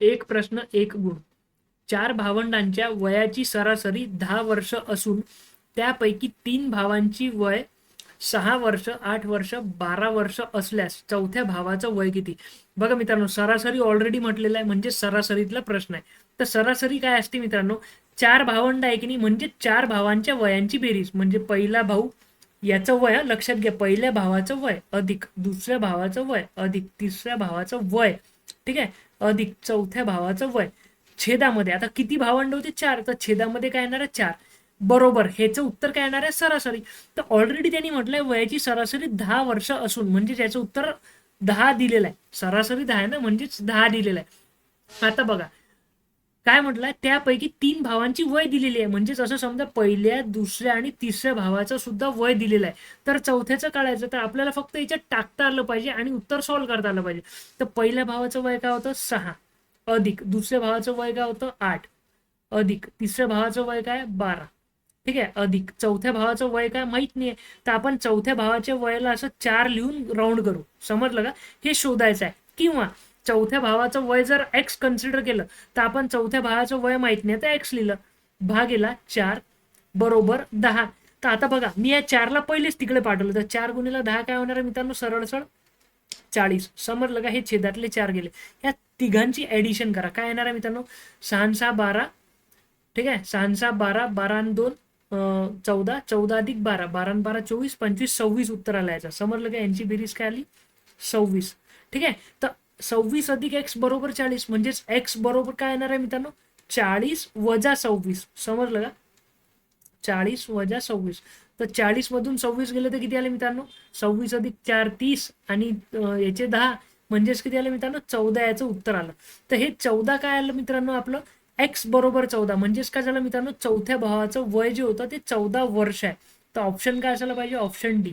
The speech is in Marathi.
एक प्रश्न एक गुण. चार भावंडांच्या वयाची सरासरी दहा वर्ष असून त्यापैकी तीन भावांची वय सहा वर्ष आठ वर्ष बारा वर्ष असल्यास चौथ्या भावाचं वय किती? बघा मित्रांनो सरासरी ऑलरेडी म्हटलेलं आहे म्हणजे सरासरीतला प्रश्न आहे. तर सरासरी काय असते मित्रांनो? चार भावंड आहे की नाही? म्हणजे चार भावांच्या वयांची बेरीज. म्हणजे पहिला भाऊ याचं वय लक्षात घ्या पहिल्या भावाचं वय अधिक दुसऱ्या भावाचं वय अधिक तिसऱ्या भावाचं वय. ठीक आहे? अधिक चौथ्या भावाचं वय. छेदामध्ये आता किती भावंड होते चार. तर छेदामध्ये काय येणार आहे? चार. बरोबर. ह्याचं उत्तर काय येणार आहे? सरासरी. तर ऑलरेडी त्यांनी म्हटलंय वयाची सरासरी दहा वर्ष असून म्हणजे त्याचं उत्तर दहा दिलेलं आहे. सरासरी दहा आहे ना? म्हणजेच दहा दिलेलं आहे. आता बघा. काय म्हटलंय त्यापैकी तीन भावांची वय दिलेली आहे. म्हणजेच असं समजा पहिल्या दुसऱ्या आणि तिसऱ्या भावाचं सुद्धा वय दिलेलं आहे. तर चौथ्याचं काढायचं तर आपल्याला फक्त याच्यात टाकता आलं पाहिजे आणि उत्तर सॉल्व्ह करता आलं पाहिजे. तर पहिल्या भावाचं वय काय होतं? सहा. अधिक. दुसऱ्या भावाचं वय काय होतं? आठ. अधिक. तिसऱ्या भावाचं वय काय? बारा. ठीक आहे? अधिक. चौथ्या भावाचं वय काय? माहीत नाहीये. तर आपण चौथ्या भावाच्या वयाला असं चार लिहून राऊंड करू. समजलं का? हे शोधायचं आहे. किंवा चौथ्या भावाचं वय जर एक्स कन्सिडर केलं तर आपण चौथ्या भावाचं वय माहीत नाही. तर एक्स लिहिलं. भागेला चार बरोबर दहा. तर आता बघा मी या चारला पहिलेच तिकडे पाठवलं. तर चार गुणीला दहा काय होणार आहे मित्रांनो? सरळ सरळ. चाळीस. समजलं का? हे छेदातले चार गेले. या तिघांची ऍडिशन करा. काय येणार आहे मित्रांनो? सहा बारा. ठीक आहे? सहा बारा बारा आणि दोन अं, चौदा. चौदा अधिक बारा. बारा आणि बारा चोवीस पंचवीस सव्वीस उत्तर आला याचा समजलं का? यांची बेरीज काय आली? सव्वीस. ठीक आहे? तर सव्वीस अधिक एक्स बरोबर चाळीस म्हणजेच एक्स बरोबर काय येणार आहे मित्रांनो? चाळीस वजा सव्वीस. समजलं का? चाळीस वजा सव्वीस. तर चाळीस मधून सव्वीस गेले तर किती आले मित्रांनो? सव्वीस अधिक चार तीस आणि याचे दहा म्हणजेच किती आलं मित्रांनो? चौदा याचं उत्तर आलं. तर हे चौदा काय आलं मित्रांनो आपलं? एक्स बरोबर चौदा. म्हणजेच काय झालं मित्रांनो? चौथ्या भावाचं वय जे होतं ते चौदा वर्ष आहे. तर ऑप्शन काय असायला पाहिजे? Option D